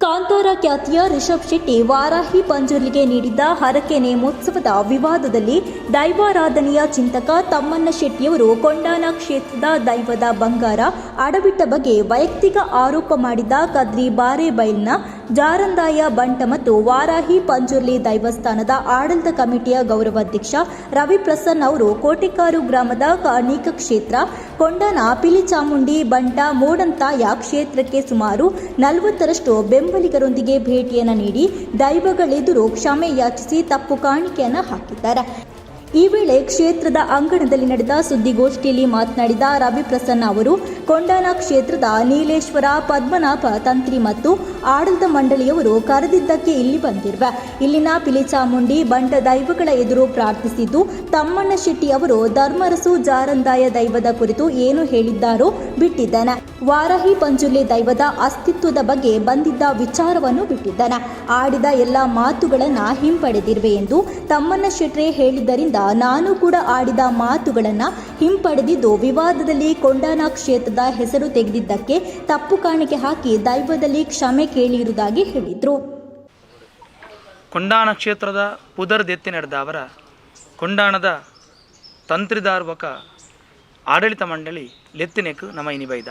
ಕಾಂತಾರ ಖ್ಯಾತಿಯ ರಿಷಬ್ ಶೆಟ್ಟಿ ವಾರಾಹಿ ಪಂಜುರ್ಲಿಗೆ ನೀಡಿದ್ದ ಹರಕೆ ನೇಮೋತ್ಸವದ ವಿವಾದದಲ್ಲಿ ದೈವಾರಾಧನೆಯ ಚಿಂತಕ ತಮ್ಮಣ್ಣ ಶೆಟ್ಟಿಯವರು ಕೊಂಡಾನ ಕ್ಷೇತ್ರದ ದೈವದ ಬಂಗಾರ ಅಡವಿಟ್ಟ ಬಗ್ಗೆ ವೈಯಕ್ತಿಕ ಆರೋಪ ಮಾಡಿದ ಕದ್ರಿ ಬಾರೇಬೈಲ್ನ ಜಾರಂದಾಯ ಬಂಟ ಮತ್ತು ವಾರಾಹಿ ಪಂಜುರ್ಲಿ ದೈವಸ್ಥಾನದ ಆಡಳಿತ ಕಮಿಟಿಯ ಗೌರವಾಧ್ಯಕ್ಷ ರವಿ ಪ್ರಸನ್ನ ಅವರು ಕೋಟೆಕಾರು ಗ್ರಾಮದ ಕಾರ್ಣಿಕ ಕ್ಷೇತ್ರ ಕೊಂಡನ ಪಿಲಿಚಾಮುಂಡಿ ಬಂಟ ಮೋಡಂತಾಯ ಕ್ಷೇತ್ರಕ್ಕೆ ಸುಮಾರು ನಲವತ್ತರಷ್ಟು ಬೆಂಬಲಿಗರೊಂದಿಗೆ ಭೇಟಿಯನ್ನು ನೀಡಿ ದೈವಗಳೆದುರು ಕ್ಷಮೆ ಯಾಚಿಸಿ ತಪ್ಪು ಕಾಣಿಕೆಯನ್ನು ಹಾಕಿದ್ದಾರೆ. ಈ ವೇಳೆ ಕ್ಷೇತ್ರದ ಅಂಗಣದಲ್ಲಿ ನಡೆದ ಸುದ್ದಿಗೋಷ್ಠಿಯಲ್ಲಿ ಮಾತನಾಡಿದ ರವಿ ಪ್ರಸನ್ನ ಅವರು, ಕೊಂಡಾನ ಕ್ಷೇತ್ರದ ನೀಲೇಶ್ವರ ಪದ್ಮನಾಭ ತಂತ್ರಿ ಮತ್ತು ಆಡಳಿತ ಮಂಡಳಿಯವರು ಕರೆದಿದ್ದಕ್ಕೆ ಇಲ್ಲಿ ಬಂದಿರುವ, ಇಲ್ಲಿನ ಪಿಲಿಚಾಮುಂಡಿ ಬಂಟ ದೈವಗಳ ಎದುರು ಪ್ರಾರ್ಥಿಸಿದ್ದು, ತಮ್ಮಣ್ಣ ಶೆಟ್ಟಿ ಅವರು ಧರ್ಮರಸು ಜಾರಂದಾಯ ದೈವದ ಕುರಿತು ಏನು ಹೇಳಿದ್ದಾರೋ ಬಿಟ್ಟಿದ್ದಾನೆ. ವಾರಾಹಿ ಪಂಜುರ್ಲಿ ದೈವದ ಅಸ್ತಿತ್ವದ ಬಗ್ಗೆ ಬಂದಿದ್ದ ವಿಚಾರವನ್ನು ಬಿಟ್ಟಿದ್ದಾನೆ. ಆಡಿದ ಎಲ್ಲ ಮಾತುಗಳನ್ನು ಹಿಂಪಡೆದಿರುವೆ ಎಂದು ತಮ್ಮಣ್ಣ ಶೆಟ್ಟಿ ಹೇಳಿದ್ದರಿಂದ ನಾನು ಕೂಡ ಆಡಿದ ಮಾತುಗಳನ್ನು ಹಿಂಪಡೆದಿದ್ದು, ವಿವಾದದಲ್ಲಿ ಕೊಂಡಾನ ಕ್ಷೇತ್ರದ ಹೆಸರು ತೆಗೆದಿದ್ದಕ್ಕೆ ತಪ್ಪು ಕಾಣಿಕೆ ಹಾಕಿ ದೈವದಲ್ಲಿ ಕ್ಷಮೆ ಕೇಳಿರುವುದಾಗಿ ಹೇಳಿದರು. ಕೊಂಡಾನ ಕ್ಷೇತ್ರದ ಪುದರ್ದೆತ್ತಿ ನಡೆದ ಅವರ ಕೊಂಡಾಣದ ತಂತ್ರಿದಾರ್ವಕ ಆಡಳಿತ ಮಂಡಳಿ ಲೆತ್ತಿನೆಕ್ಕು ನಮ ಇನಿಬೈದ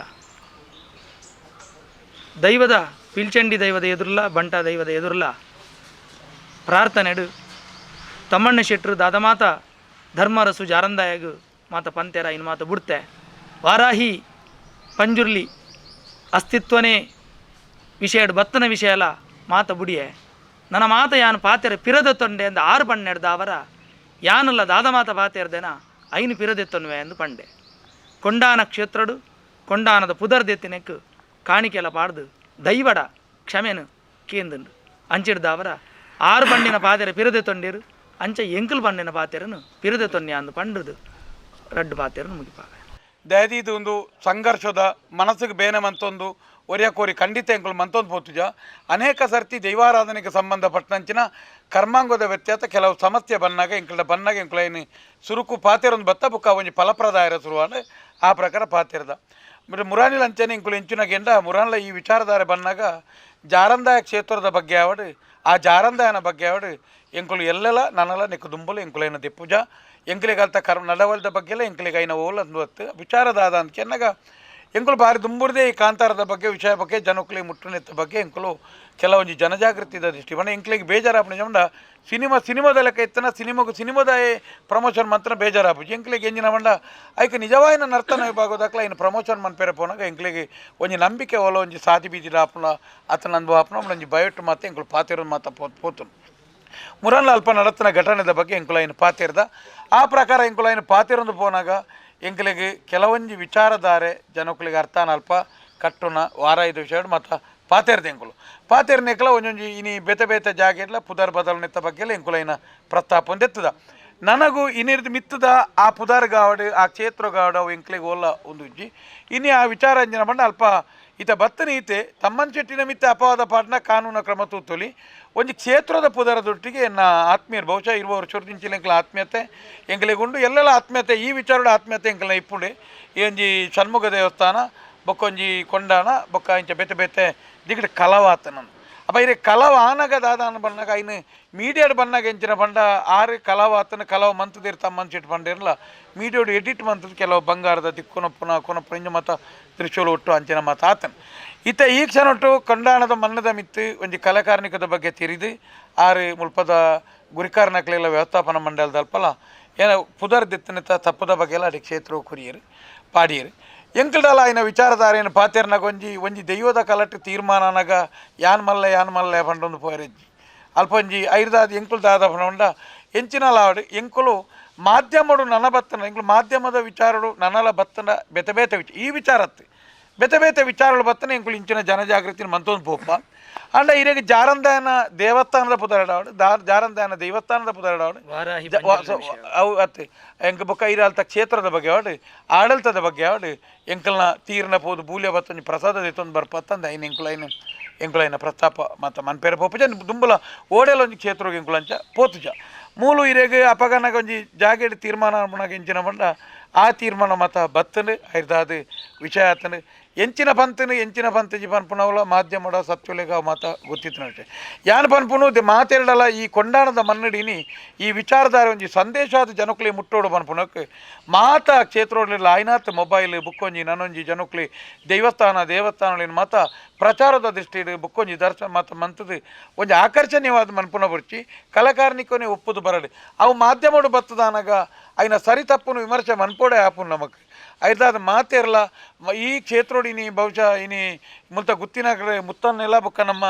ದೈವದ, ಪಿಲ್ಚಂಡಿ ದೈವದ ಎದುರುಲ್ಲ, ಬಂಟ ದೈವದ ಎದುರುಲ್ಲ ಪ್ರಾರ್ಥನೆಡು ತಮ್ಮಣ್ಣ ಶೆಟ್ರು ದಾದಮಾತ ಧರ್ಮರಸು ಜಾರಂದಾಯಗು ಮಾತ ಪಂತೆರ ಇನ್ನು ಮಾತ ಬಿಡ್ತೆ. ವಾರಾಹಿ, ಪಂಜುರ್ಲಿ, ಅಸ್ತಿತ್ವನೇ ವಿಷಯ ಬತ್ತನ ವಿಷಯ ಅಲ್ಲ, ಮಾತ ಬುಡಿಯೆ. ನನ್ನ ಮಾತ ಯಾನು ಪಾತೆರ ಪಿರದ ತೊಂಡೆ ಅಂದ ಆರು ಪಣ್ಣೆಡ್ದ ಅವರ, ಯಾನಲ್ಲ ದಾದ ಮಾತ ಪಾತೆರ್ದೇನ ಐನು ಪಿರದೆತ್ತನ್ವೆ ಎಂದು ಪಂಡೆ. ಕೊಂಡಾನ ಕ್ಷೇತ್ರಡು, ಕೊಂಡಾನದ ಪುದರ್ದೆತ್ತಿನೆಕ್ ಕಾಣಿಕೆಲ ಪಾಡ್ದು, ದೈವಡ ಕ್ಷಮೆನು ಕೇಂದ್ರ ಅಂಚಿಡ್ದ ಅವರ, ಆರು ಪಣ್ಣಿನ ಪಾತೆರ ಪಿರದೆ ತೊಂಡೇರು ಅಂಚ ಎಂಕಲ್ ಪಂಡಿನ ಪಾತೆರನು ಪಿರದೆ ತೊನ್ನೆ ಅಂದು ಪಂಡದು ರಡ್ಡು ಪಾತೆರನು ಮುಗಿಪಾವೆ. ದಯದೀದು ಒಂದು ಸಂಘರ್ಷದ ಮನಸ್ಸಿಗೆ ಬೇನೆ ಮಂತೊಂದು, ಒರಿಯಕೋರಿ ಖಂಡಿತ ಎಂಕುಲು ಮಂತೊಂದು ಪೋತುಜ. ಅನೇಕ ಸರ್ತಿ ದೈವಾರಾಧನೆಗೆ ಸಂಬಂಧಪಟ್ಟಂಚಿನ ಕರ್ಮಾಂಗದ ವ್ಯತ್ಯಾಸ ಕೆಲವು ಸಮಸ್ಯೆ ಬಂದಾಗ ಎಂಕಲ ಬಂದಾಗ ಎಂಕುಲ ಏನು ಸುರುಕು ಪಾತೆರೊಂದು ಬತ್ತ ಬುಕ್ಕ ಒಂಜಿ ಫಲಪ್ರದಾಯರ ಶುರುವಾದ ಆ ಪ್ರಕಾರ ಪಾತೆರದ. ಮತ್ತು ಮುರಾನಿಲ್ ಅಂಚನೆ ಇಂಕುಲು ಎಂಚಿನಾಗೆಂಡ ಮುರಾನ್ಲ ಈ ವಿಚಾರಧಾರೆ ಬಂದಾಗ ಜಾರಂದಾಯ ಕ್ಷೇತ್ರದ ಬಗ್ಗೆ ಆವಡು, ಆ ಜಾರಂದಾಯನ ಬಗ್ಗೆ ಆವಡು ಎಂಕುಲು ಎಲ್ಲೆಲ್ಲ, ನನ್ನಲ್ಲ ನಿಕ್ಕು ದುಂಬಲು ಎಂಕುಲೈನ ದಿಪ್ಪುಜ ಎಂಕುಲಿಗಲ್ತ ಕರ್ ನಡವಲ್ದ ಬಗ್ಗೆ ಎಲ್ಲ ಎಂಕಲಿಗೆ ಐನ ಓಲ್ ಅಂದ್ವತ್ತು. ವಿಚಾರದಾದ ಅಂತ ಕೆನ್ನಾಗ ಎಂಕುಲು ಬಾರಿ ದುಂಬುರ್ದೇ ಈ ಕಾಂತಾರದ ಬಗ್ಗೆ, ವಿಷಯ ಬಗ್ಗೆ ಜನಕ್ಕಳಿಗೆ ಮುಟ್ಟನೆತ್ತ ಬಗ್ಗೆ ಎಂಕುಲು ಕೆಲವೊಂದು ಜನಜಾಗೃತಿದ ದೃಷ್ಟಿ ಬಣ್ಣ ಎಂಕ್ಲಿಗೆ ಬೇಜಾರಾಪಣೆ ಜಮಂಡ ಸಿನಿಮಾ ಸಿನಿಮಾದ ಲೆಕ್ಕ ಇತ್ತನ, ಸಿನಿಮಾಗೂ ಸಿನಿಮಾದ ಪ್ರಮೋಷನ್ ಮಾತ್ರ ಬೇಜಾರಾಪು ಎಂಕ್ಲಿಗೆ ಎಂಜಿನ ಮಂಡ ಆಯ್ಕೆ ನಿಜವಾಯಿನ ನರ್ತನ ವಿಭಾಗದಾಕ್ಲ ಇನ್ನು ಪ್ರಮೋಷನ್ ಮನ್ಪೇರೆ ಪೋನಾಗ ಎಂಕ್ಲಿಗೆ ಒಂದು ನಂಬಿಕೆ ಒಲ ಒಂಜಿ ಸಾಧಿ ಬೀದಿ ಆಪನ ಆತನ ಅನುಭವ ಆಪನ ಒಂಜಿ ಬಯೋಟ್ ಮಾತು ಎಂಕುಲು ಪಾತಿರೋದು ಮಾತ ಪೋತ್ ಪೋತನು ಮುರನ್ಲ ಅಲ್ಪ ನಡತನ ಘಟನೆದ ಬಗ್ಗೆ ಎಂಕುಲಾಯಿನ ಪಾತಿರ್ದ ಆ ಪ್ರಕಾರ ಎಂಕುಲಾಯಿನ ಪಾತಿರೊಂದು ಪೋನಾಗ ಎಂಕಲಿಗೆ ಕೆಲವೊಂದು ವಿಚಾರಧಾರೆ ಜನಕ್ಕಳಿಗೆ ಅರ್ಥನಲ್ಪ ಕಟ್ಟುನ ವಾರ ಐದು ವಿಷಯ ಮತ್ತು ಪಾತೇರ್ದ ಎಂಕುಲು. ಪಾತೇರ್ನೆಕ್ಲ ಒಂಜೊಂಜಿ ಇನಿ ಬೇತೆ ಬೇತೆ ಜಾಗೆಡ್ಲ ಪುದರ್ ಬದಲನೆತ್ತ ಬಗ್ಗೆ ಎಂಕುಲೈನ ಪ್ರಸ್ತಾಪ ಒಂದೆತ್ತದ ನನಗೂ ಇನ್ನಿರ್ದು ಮಿತ್ತದ ಆ ಪುದರ್ ಗಾವಡು ಆ ಕ್ಷೇತ್ರ ಗಾವಡು ಅವು ಎಂಕ್ಲಿಗೆ ಓಲ್ಲ ಒಂದು ಉಜ್ಜಿ ಇನ್ನು ಆ ವಿಚಾರ ಅಂಜನ ಬಂಡ ಅಲ್ಪ ಈತ ಬತ್ತನ ಈತೆ ತಮ್ಮನ್ ಮಿತ್ತ ಅಪವಾದ ಪಾಟ್ನ ಕಾನೂನು ಕ್ರಮ ತೂತೊಲಿ. ಒಂದು ಕ್ಷೇತ್ರದ ಪುದರದೊಟ್ಟಿಗೆ ಎನ್ನ ಆತ್ಮೀಯರು, ಬಹುಶಃ ಇರುವವರು ವರ್ಷದಿಂಚಿನ ಎಂಕಲ ಆತ್ಮೀಯತೆ ಎಂಕಲೆಗೊಂಡು, ಎಲ್ಲೆಲ್ಲ ಆತ್ಮೀಯತೆ, ಈ ವಿಚಾರದ ಆತ್ಮೀಯತೆ ಎಂಕಲ್ನ ಇಪ್ಪುಂಡೆ. ಒಂಜಿ ಷಣ್ಮುಖ ದೇವಸ್ಥಾನ, ಬೊಕ್ಕೊಂಜಿ ಕೊಂಡಾಣ ಬೊಕ್ಕ ಇಂಚ ಬೆತೆ ಬೇತೆ ದಿಗಡ್ ಕಲವಾತನ ಅಪ್ಪ ಇರೆ ಕಲವ ದಾದಾನ ಬಣ್ಣಗ, ಇನ್ನು ಮೀಡಿಯಾಡ್ ಬಣ್ಣಗ ಎಂಚಿನ ಬಂಡ ಆರು ಕಲವಾತನ, ಕಲವ ಮಂತದಿರ್ ಸಿಟ್ಟು ಬಂಡಿರಲ್ಲ ಮೀಡಿಯೋಡು ಎಡಿಟ್ ಮಂತದ ಕೆಲವು ಬಂಗಾರದ ದಿಕ್ಕುನಪ್ಪನ ಕೊನಪ್ಪ ಇಂಜ ಮತ ತ್ರಿಶೂಲ ಒಟ್ಟು ಅಂಚಿನ ಮಾತಾತನ್ ಈತ ಈ ಕ್ಷಣ ಒಟ್ಟು ಕಂಡಾಣದ ಮನ್ನದ ಮಿತ್ತು ಒಂಜಿ ಕಲಾಕಾರ್ನಿಕದ ಬಗ್ಗೆ ತಿರಿದು ಆರು ಮುಲ್ಪದ ಗುರಿಕಾರ್ನಕ್ಲೆಲ್ಲ ವ್ಯವಸ್ಥಾಪನ ಮಂಡಲದ ಅಲ್ಪಲ್ಲ ಏನ ಪುದರ್ ದಿತ್ತನಿತ ತಪ್ಪದ ಬಗ್ಗೆ ಎಲ್ಲ ಅಡಿ ಕ್ಷೇತ್ರ ಕುರಿಯರು, ಪಾಡಿಯರು. ಎಂಕಲ್ಡಲ ಆಯ್ನ ವಿಚಾರಧಾರೆಯನ್ನು ಪಾತೇರ್ನಾಗ ಒಂಜಿ ಒಂಜಿ ದೈವದ ಕಲಟ್ಟು ತೀರ್ಮಾನನಾಗ ಯಾನ್ ಮಲ್ಲ ಯಾನ್ ಮಲ್ಲ ಪಂಡೊಂದು ಪೋರೆಜ್ಜಿ ಅಲ್ಪೊಂಜಿ ಐರ್ದಾದ ಎಂಕುಲು ದಾದ ಪಂಡ ಎಂಚಿನ ಲಾಡು ಎಂಕುಲು ಮಾಧ್ಯಮಡು ನನ್ನ ಬತ್ತನ ಎಂಕುಲು ಮಾಧ್ಯಮದ ವಿಚಾರಡು ನನ್ನಲ ಬತ್ತನ ಬೆತೆ ಬೇತೆ ಈ ವಿಚಾರತ್ತು. ಬೆತೆ ಬೇತೆ ವಿಚಾರಗಳು ಬತ್ತನೆ ಎಂಕುಲು ಇಂಚಿನ ಜನಜಾಗೃತಿನ ಮಂತೊಂದು ಪೋಪ. ಅಂಡ ಇರೆಗೆ ಜಾರಂದಾಯನ ದೇವಸ್ಥಾನದ ಪುದರಡಾವಡು ದಾರ್ ಜಾರಂದಾಯನ ದೇವಸ್ಥಾನದ ಪುದರಡಾವಡು ಅವು ಅತ್ತೆ ಎಂಕ ಬೊಕ್ಕ ಇರಾಲ್ತ ಕ್ಷೇತ್ರದ ಬಗ್ಗೆ ಆವಡು ಆಡಳಿತದ ಬಗ್ಗೆ ಆವಡು ಎಂಕಲ್ನ ತೀರ್ನ ಪೋದು ಬೂಲ್ಯ ಬತ್ತೊಂದು ಪ್ರಸಾದ ಎತ್ತೊಂದು ಬರ್ಪತ್ತಂದ ಐನ ಎಂಕುಲೈನ ಎಂಕುಲೈನ ಪ್ರಸ್ತಾಪ ಮತ್ತು ಮನ್ಪೇರ ಪೋಪುಜ ದುಂಬುಲ ಓಡೆಲ ಒಂಜಿ ಕ್ಷೇತ್ರ ಎಂಕುಲಂಚ ಪೋತುಜ ಮೂಲು ಇರೆಗೆ ಅಪಗನಗ ಒಂಜಿ ಜಾಗೆಡ್ ತೀರ್ಮಾನ ಎಂಚಿನ ಬಂಡ ಆ ತೀರ್ಮಾನ ಮತ ಬತ್ತನು ಐದಾದ ವಿಷಯ ಆತನು. ಎಂಚಿನ ಪಂತನು ಎಂಚಿನ ಪಂತಜಿ ಪನ್ಪುನವಲ ಮಾಧ್ಯಮದ ಸತ್ಯುಲೆಗ, ಮಾತ ಗೊತ್ತಿತ್ತು ನಟೆ ಯಾನ್ ಪನ್ಪುನು ಮಾತೆರಡಲ ಈ ಕೊಂಡಾಣದ ಮನ್ನಡಿನಿ, ಈ ವಿಚಾರಧಾರೆ ಒಂಜಿ ಸಂದೇಶಾದ ಜನಕ್ಲೆ ಮುಟ್ಟೋಡು ಪನ್ಪುನಕ್ಕೆ ಮಾತ ಕ್ಷೇತ್ರೊಡ್ಲಿಲ್ಲ ಆಯ್ನಾತ್ ಮೊಬೈಲ್ ಬುಕ್ಕೊಂಜಿ ನನೊಂಜಿ ಜನಕ್ಲೆ ದೇವಸ್ಥಾನ ದೇವಸ್ಥಾನಗಳಿನ ಮಾತ, ಪ್ರಚಾರದ ದೃಷ್ಟಿಡ್ ಬುಕ್ಕೊಂಜಿ ದರ್ಶನ ಮಾತ ಮಂತದ ಒಂಜಿ ಆಕರ್ಷಣೀಯವಾದ ಮನ್ಪುನ ಬರ್ಚಿ, ಕಲಾಕಾರನಿಕೊನೆ ಒಪ್ಪುದು ಬರಲಿ. ಅವು ಮಾಧ್ಯಮಡು ಬತ್ತದಾನಾಗ ಅಯ್ನ ಸರಿ ತಪ್ಪುನು ವಿಮರ್ಶೆ ಮನ್ಪೋಡೆ ಆಪುನು ನಮಕ್. ಐದಾದ ಮಾತೇರಲ್ಲ ಈ ಈ ಕ್ಷೇತ್ರೋಡಿನಿ ಬಹುಶಃ ಇನಿ ಮುಲ್ತ ಗುತ್ತಿನ ಕಡೆ ಮುತ್ತನ್ನೆಲ್ಲ ಬೊಕ್ಕ ನಮ್ಮ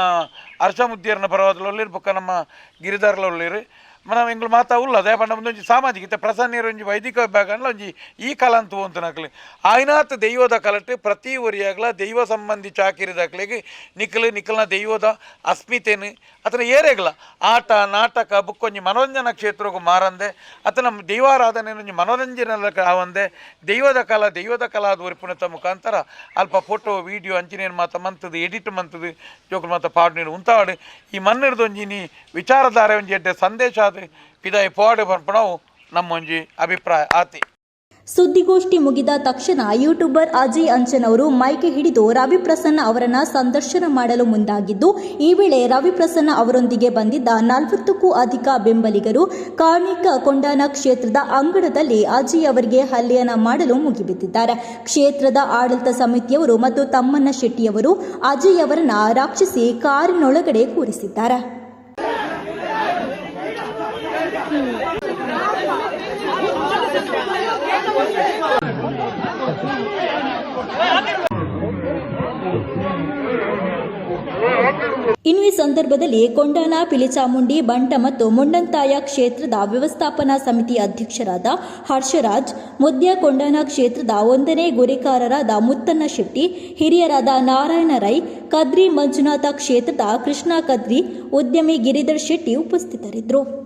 ಅರ್ಷ ಮುದ್ದಿಯರ್ನ ಪರವಾದಲೊಲ್ಲಿರು ಬೊಕ್ಕ ನಮ್ಮ ಗಿರಿದಾರ್ಲೊಲ್ಲಿರು మనం ఎంగులు మాత ఉల్ల అదే పండ ముందు ಒಂಜಿ ಸಾಮಾಜಿಕ ಪ್ರಸನ್ನ ಒಂಜಿ ವೈದಿಕ ವಿಭಾಗಂಡ್ಲ ಒಂಜಿ ಈ ಕಲ ಅಂತ ಅಂತ ನಕ್ಲಿ ಆಯ್ನಾತ್ ದೈವದ ಕಲಟ್ ಪ್ರತಿ ಒರಿಯಾಗ್ಲ ದೈವ ಸಂಬಂಧಿ ಚಾಕಿರಿದಾಕ್ಲೆಗೆ ನಿಖಲ್ ನಿಖಲ್ನ ದೈವದ ಅಸ್ಮಿತೆನು ಅತನ ಏರೆಗ್ಲ ಆಟ ನಾಟಕ ಬುಕ್ಕೊಂಜಿ ಮನೋರಂಜನಾ ಕ್ಷೇತ್ರಕ್ಕೂ ಮಾರಂದೆ ಅತನ ದೈವಾರಾಧನೆ ಒಂಜಿ ಮನೋರಂಜನೆ ಆವಂದೆ ದೈವದ ಕಲಾ ದೈವದ ಕಲಾದ ಒರಿಪುಣತ ಮುಖಾಂತರ ಅಲ್ಪ ಫೋಟೋ ವಿಡಿಯೋ ಅಂಚಿನೇನು ಮಾತ ಮಂತದು ಎಡಿಟ್ ಮಂತದು ಜೋಕುಲು ಮಾತ ಪಾಡ್ನೇನು ಉಂತಾಡು ಈ ಮನ್ನಿಡ್ದು ಒಂಜಿನಿ ವಿಚಾರಧಾರೆ ಒಂಜಿ ಎಡ್ಡೆ ಸಂದೇಶ ಅದು ಪಿದಾಯ ಪಾಡು ಬರ್ಪಣವು ನಮ್ಮ ಒಂಜಿ ಅಭಿಪ್ರಾಯ ಆತಿ. ಸುದ್ದಿಗೋಷ್ಠಿ ಮುಗಿದ ತಕ್ಷಣ ಯೂಟ್ಯೂಬರ್ ಅಜಯ್ ಅಂಚನ್ ಅವರು ಮೈಕ್ ಹಿಡಿದು ರವಿ ಪ್ರಸನ್ನ ಅವರನ್ನ ಸಂದರ್ಶನ ಮಾಡಲು ಮುಂದಾಗಿದ್ದು, ಈ ವೇಳೆ ರವಿ ಪ್ರಸನ್ನ ಅವರೊಂದಿಗೆ ಬಂದಿದ್ದ ನಲವತ್ತಕ್ಕೂ ಅಧಿಕ ಬೆಂಬಲಿಗರು ಕಾರ್ಣಿಕ ಕೊಂಡಾನ ಕ್ಷೇತ್ರದ ಅಂಗಣದಲ್ಲಿ ಅಜಯ್ ಅವರಿಗೆ ಹಲ್ಲೆಯನ್ನ ಮಾಡಲು ಮುಗಿಬಿದ್ದಿದ್ದಾರೆ. ಕ್ಷೇತ್ರದ ಆಡಳಿತ ಸಮಿತಿಯವರು ಮತ್ತು ತಮ್ಮಣ್ಣ ಶೆಟ್ಟಿಯವರು ಅಜಯ್ ಅವರನ್ನ ರಕ್ಷಿಸಿ ಕಾರಿನೊಳಗಡೆ ಕೂರಿಸಿದ್ದಾರೆ. ಇನ್ನು ಈ ಸಂದರ್ಭದಲ್ಲಿ ಕೊಂಡಾನ, ಪಿಲಿಚಾಮುಂಡಿ, ಬಂಟ ಮತ್ತು ಮುಂಡಂತಾಯ ಕ್ಷೇತ್ರದ ವ್ಯವಸ್ಥಾಪನಾ ಸಮಿತಿ ಅಧ್ಯಕ್ಷರಾದ ಹರ್ಷರಾಜ್, ಮುದ್ಯ ಕೊಂಡಾನ ಕ್ಷೇತ್ರದ ಒಂದನೇ ಗುರಿಕಾರರಾದ ಮುತ್ತಣ್ಣ ಶೆಟ್ಟಿ, ಹಿರಿಯರಾದ ನಾರಾಯಣ ರೈ, ಕದ್ರಿ ಮಂಜುನಾಥ ಕ್ಷೇತ್ರದ ಕೃಷ್ಣ ಕದ್ರಿ, ಉದ್ಯಮಿ ಗಿರಿಧರ್ ಶೆಟ್ಟಿ ಉಪಸ್ಥಿತರಿದ್ದರು.